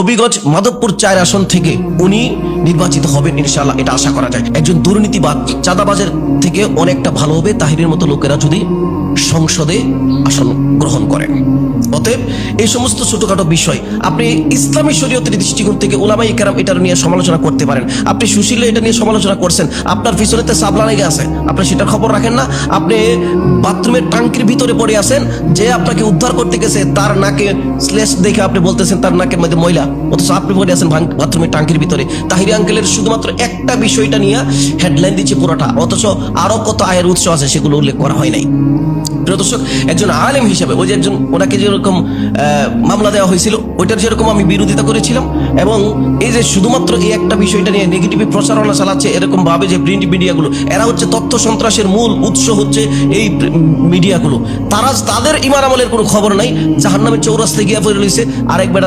হবিগঞ্জ মাধবপুর চার আসন থেকে উনি নির্বাচিত হবেন ইনশাল্লাহ এটা আশা করা যায়। একজন দুর্নীতিবাদ চাঁদাবাজের থেকে অনেকটা ভালো হবে, তাহিরের মতো লোকেরা যদি সংসদে আসন গ্রহণ করেন। অতএব এই সমস্ত ছোটখাটো বিষয় আপনি ইসলামী শরীয়তের দৃষ্টিকোণ থেকে ওলামাই কেরাম এটা নিয়ে সমালোচনা করতে পারেন। আপনি সুশীল এটা নিয়ে সমালোচনা করছেন, আপনার পিছনেতে সাবলা লেগে আছে। আপনি সেটার খবর রাখেন না। আপনি বাথরুমের টাঙ্কির ভিতরে পড়ে আছেন, যে আপনাকে উদ্ধার করতে গেছে, তার নাকে স্লেশ দেখে আপনি বলতেছেন, তার নাকের মধ্যে ময়লা। অথচ আপনি পড়ে আছেন বাথরুমের টাঙ্কির ভিতরে। তাহিরি আঙ্কেলের শুধুমাত্র একটা বিষয়টা নিয়ে হেডলাইন দিচ্ছে পুরোটা। অথচ আরও কত আয়ের উৎস আছে সেগুলো উল্লেখ করা হয় নাই। প্রিয় দর্শক, একজন আলেম হিসেবে, ওই যে একজন, ওনাকে যেরকম আহ, মামলা দেওয়া হয়েছিল ওইটার যেরকম আমি বিরোধিতা করেছিলাম এবং এই যে শুধুমাত্র এই একটা বিষয়টা নিয়ে নেগেটিভ প্রচারণা চালাচ্ছে এরকম ভাবে যে প্রিন্ট মিডিয়াগুলো এরা হচ্ছে তথ্য সন্ত্রাসের মূল উৎস হচ্ছে এই মিডিয়াগুলো তারা তাদের ইমান আমলের কোনো খবর নাই যাহার নামে চৌরাস্তায় গিয়ে পড়ে রয়েছে আরেকবার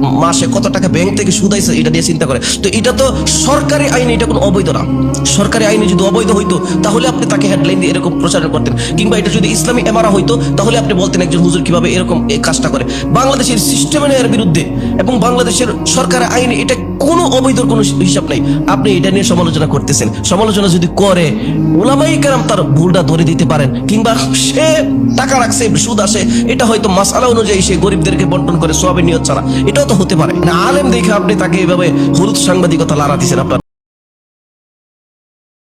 মাসে কত টাকা ব্যাংক থেকে সুদ এটা নিয়ে চিন্তা করে। তো এটা তো সরকারি আইনে এটা কোনো অবৈধ না। সরকারি আইনে যদি অবৈধ হইতো তাহলে আপনি তাকে হেডলাইন দিয়ে এরকম প্রচার করতেন। কিংবা এটা যদি ইসলামী এমারা হইতো তাহলে আপনি বলতেন একজন হুজুর কীভাবে এরকম এই কাজটা করে। বাংলাদেশের সিস্টেমের এর বিরুদ্ধে এবং বাংলাদেশের সরকারের আইনে এটা কোনো অবৈধ কোনো হিসাব নাই। আপনি এটা নিয়ে সমালোচনা করতেছেন। সমালোচনা যদি করে ওলামাই কেরাম তার ভুলটা ধরে দিতে পারেন। কিংবা সে টাকা রাখছে, সুদ আসে, এটা হয়তো মাসালা অনুযায়ী সে গরিবদেরকে বন্টন করে সোয়াবের নিয়ত ছাড়া। এটাও তো হতে পারে। না আলেম দেখে আপনি তাকে এইভাবে হলুদ সাংবাদিকতা লাড়া দিচ্ছেন আপনার।